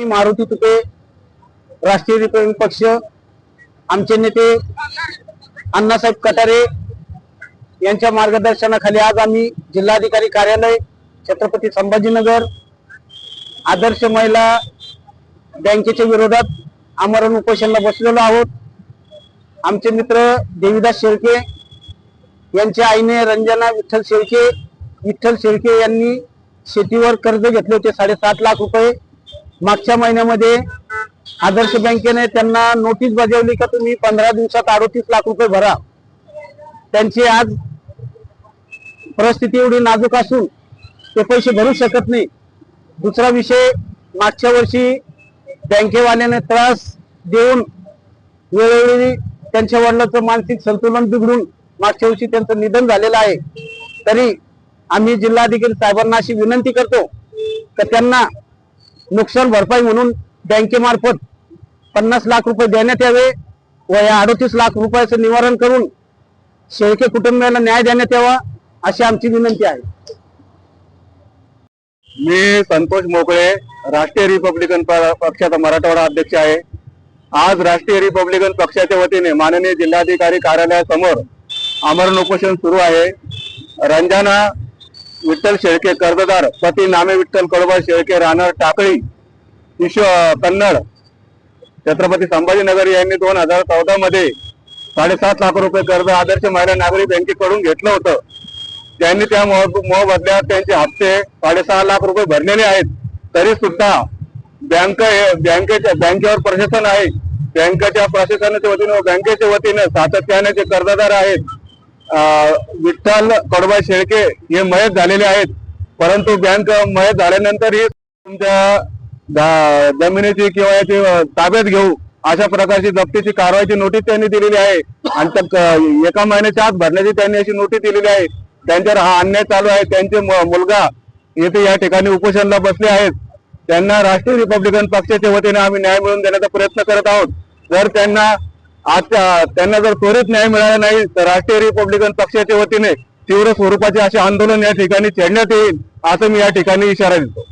मी मारुती तुपे राष्ट्रीय रिपब्लिकन पक्ष आमचे नेते अण्णासाहेब कटारे यांच्या मार्गदर्शनाखाली आज आम्ही जिल्हाधिकारी कार्यालय छत्रपती संभाजीनगर आदर्श महिला बँकेच्या विरोधात आमरण उपोषणला बसलेलो आहोत. आमचे मित्र देवीदास शेळके यांच्या आईने रंजना विठ्ठल शेळके विठ्ठल शेळके यांनी शेतीवर कर्ज घेतले होते साडेसात लाख रुपये. मागच्या महिन्यामध्ये आदर्श बँकेने त्यांना नोटीस बजावली का तुम्ही पंधरा दिवसात अडोतीस लाख रुपये भरा. त्यांची आज परिस्थिती एवढी नाजूक असून ते पैसे भरू शकत नाही. दुसरा विषय मागच्या वर्षी बँकेवाल्याने त्रास देऊन वेळोवेळी त्यांच्या वडिलांचं मानसिक संतुलन बिघडून मागच्या वर्षी त्यांचं निधन झालेलं आहे. तरी आम्ही जिल्हाधिकारी साहेबांना अशी विनंती करतो तर त्यांना नुकसान भरपाई म्हणून बँकेमार्फत पन्नास लाख रुपये देण्यात यावे व या अडोतीस लाख रुपयाचं निवारण करून शेळके कुटुंबियाला न्याय देण्यात यावा अशी आमची विनंती आहे. मी संतोष मोकळे राष्ट्रीय रिपब्लिकन पक्षाचा मराठवाडा अध्यक्ष आहे. आज राष्ट्रीय रिपब्लिकन पक्षाच्या वतीने माननीय जिल्हाधिकारी कार्यालयासमोर आमरण उपोषण सुरू आहे. रंजना विठ्ठल शेळके कर्जदार पती नामे विठ्ठल कडोबा शेळके राहणार टाकळी ईश्व कन्नड छत्रपती संभाजीनगर यांनी दोन हजार चौदा मध्ये साडेसात लाख रुपये कर्ज आदर्श महिला नागरी बँकेकडून घेतलं होतं. त्यांनी त्या मोह- मोबदल्यात त्यांचे हप्ते साडेसहा लाख रुपये भरलेले आहेत. तरी सुद्धा बँक बँकेच्या बँकेवर प्रशासन आहे. बँकेच्या प्रशासनाच्या वतीनं बँकेच्या वतीनं सातत्याने जे कर्जदार आहेत विठ्ठल कडबा शेळके हे मयत झालेले आहेत. परंतु बँक मयत झाल्यानंतरही तुमच्या जमिनीची किंवा याची ताब्यात घेऊ अशा प्रकारची जप्तीची कारवाईची नोटीस त्यांनी दिलेली आहे. आणि त्या एका महिन्याच्या आत भरण्याची त्यांनी अशी नोटीस दिलेली आहे. त्यांच्यावर हा अन्याय चालू आहे. त्यांचे मुलगा येथे या ठिकाणी उपोषणला बसले आहेत. त्यांना राष्ट्रीय रिपब्लिकन पक्षाच्या वतीने आम्ही न्याय मिळवून देण्याचा प्रयत्न करत आहोत. जर त्यांना आज त्यांना जर त्वरित न्याय मिळाला नाही तर राष्ट्रीय रिपब्लिकन पक्षाच्या वतीने तीव्र स्वरूपाचे असे आंदोलन या ठिकाणी छेडण्यात येईल असं मी या ठिकाणी इशारा देतो.